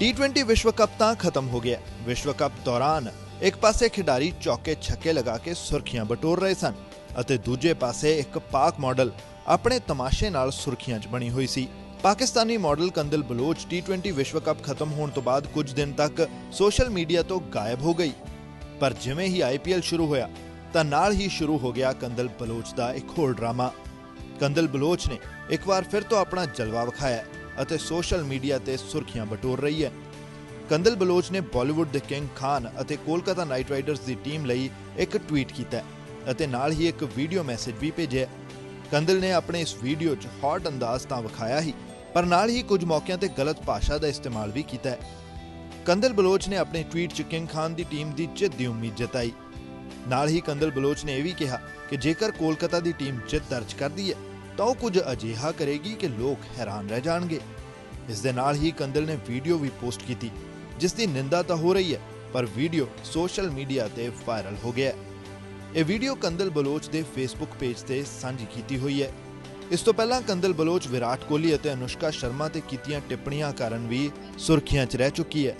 T20 ਵਿਸ਼ਵ cup ਤਾਂ ਖਤਮ ਹੋ ਗਿਆ। ਵਿਸ਼ਵ ਕੱਪ ਦੌਰਾਨ ਇੱਕ ਪਾਸੇ ਖਿਡਾਰੀ ਚੌਕੇ ਛੱਕੇ ਲਗਾ ਕੇ ਸੁਰਖੀਆਂ ਬਟੋਰ ਰਹੇ ਸਨ ਅਤੇ ਦੂਜੇ ਪਾਸੇ ਇੱਕ ਪਾਕ ਮਾਡਲ ਆਪਣੇ ਤਮਾਸ਼ੇ ਨਾਲ ਸੁਰਖੀਆਂ 'ਚ ਬਣੀ ਹੋਈ ਸੀ। ਪਾਕਿਸਤਾਨੀ ਮਾਡਲ ਕੰਦਲ ਬਲੋਚ ਟੀ20 ਵਿਸ਼ਵ ਕੱਪ ਖਤਮ ਹੋਣ ਤੋਂ ਬਾਅਦ ਕੁਝ ਦਿਨ ਤੱਕ ਸੋਸ਼ਲ ਮੀਡੀਆ ਤੋਂ ਗਾਇਬ ਹੋ ਗਈ। ਪਰ ਜਿਵੇਂ ਹੀ ਆਈਪੀਐਲ ਸ਼ੁਰੂ ਹੋਇਆ, ਤਾਂ ਨਾਲ ਹੀ ਸ਼ੁਰੂ ਹੋ ਗਿਆ ਕੰਦਲ ਬਲੋਚ ਦਾ ਇੱਕ ਹੋਰ ਡਰਾਮਾ। ਕੰਦਲ ਬਲੋਚ ਨੇ ਇੱਕ ਵਾਰ ਫਿਰ ਤੋਂ ਆਪਣਾ ਜਲਵਾ ਵਿਖਾਇਆ। ਅਤੇ ਸੋਸ਼ਲ ਮੀਡੀਆ ਤੇ ਸੁਰਖੀਆਂ ਬਟੋਰ ਰਹੀ ਹੈ। ਕੰਦਲ ਬਲੋਚ ਨੇ ਬਾਲੀਵੁੱਡ ਦੇ ਕਿੰਗ ਖਾਨ ਅਤੇ ਕੋਲਕਾਤਾ ਨਾਈਟ ਰਾਈਡਰਸ ਦੀ ਟੀਮ ਲਈ ਇੱਕ ਟਵੀਟ ਕੀਤਾ ਅਤੇ ਨਾਲ ਹੀ ਇੱਕ ਵੀਡੀਓ ਮੈਸੇਜ ਵੀ ਭੇਜਿਆ ਹੈ। ਕੰਦਲ ਨੇ ਆਪਣੇ ਇਸ ਵੀਡੀਓ 'ਚ ਹੌਟ ਅੰਦਾਜ਼ ਤਾਂ ਵਿਖਾਇਆ ਹੀ, ਪਰ ਨਾਲ ਹੀ ਕੁਝ ਮੌਕਿਆਂ ਤੇ ਗਲਤ ਭਾਸ਼ਾ ਦਾ ਇਸਤੇਮਾਲ ਵੀ ਕੀਤਾ ਹੈ। ਕੰਦਲ ਬਲੋਚ ਨੇ ਆਪਣੇ ਟਵੀਟ 'ਚ ਕਿੰਗ ਖਾਨ ਦੀ ਟੀਮ ਦੀ ਜਿੱਤ ਦੀ ਉਮੀਦ ਜਤਾਈ। ਨਾਲ ਹੀ ਕੰਦਲ ਬਲੋਚ ਨੇ ਇਹ ਵੀ ਕਿਹਾ ਕਿ ਜੇਕਰ ਕੋਲਕਾਤਾ ਦੀ ਟੀਮ ਜਿੱਤ ਦਰਜ ਕਰਦੀ ਹੈ ਤਾਂ ਉਹ ਕੁਝ ਅਜਿਹਾ ਕਰੇਗੀ ਕਿ ਲੋਕ ਹੈਰਾਨ ਰਹਿ ਜਾਣਗੇ। ਇਸ ਦੇ ਨਾਲ ਹੀ ਕੰਦਲ ਨੇ ਵੀਡੀਓ ਵੀ ਪੋਸਟ ਕੀਤੀ, ਜਿਸ ਦੀ ਨਿੰਦਾ ਤਾਂ ਹੋ ਰਹੀ ਹੈ, ਪਰ ਵੀਡੀਓ ਸੋਸ਼ਲ ਮੀਡੀਆ ਤੇ ਵਾਇਰਲ ਹੋ ਗਿਆ ਇਹ ਵੀਡੀਓ ਕੰਦਲ ਬਲੋਚ ਦੇ ਫੇਸਬੁੱਕ ਪੇਜ ਤੇ ਸਾਂਝੀ ਕੀਤੀ ਹੋਈ ਹੈ। ਇਸ ਤੋਂ ਪਹਿਲਾਂ ਕੰਦਲ ਬਲੋਚ ਵਿਰਾਟ ਕੋਹਲੀ ਅਤੇ ਅਨੁਸ਼ਕਾ ਸ਼ਰਮਾ ਤੇ ਕੀਤੀਆਂ ਟਿੱਪਣੀਆਂ ਕਾਰਨ ਵੀ ਸੁਰਖੀਆਂ 'ਚ ਰਹਿ ਚੁੱਕੀ ਹੈ।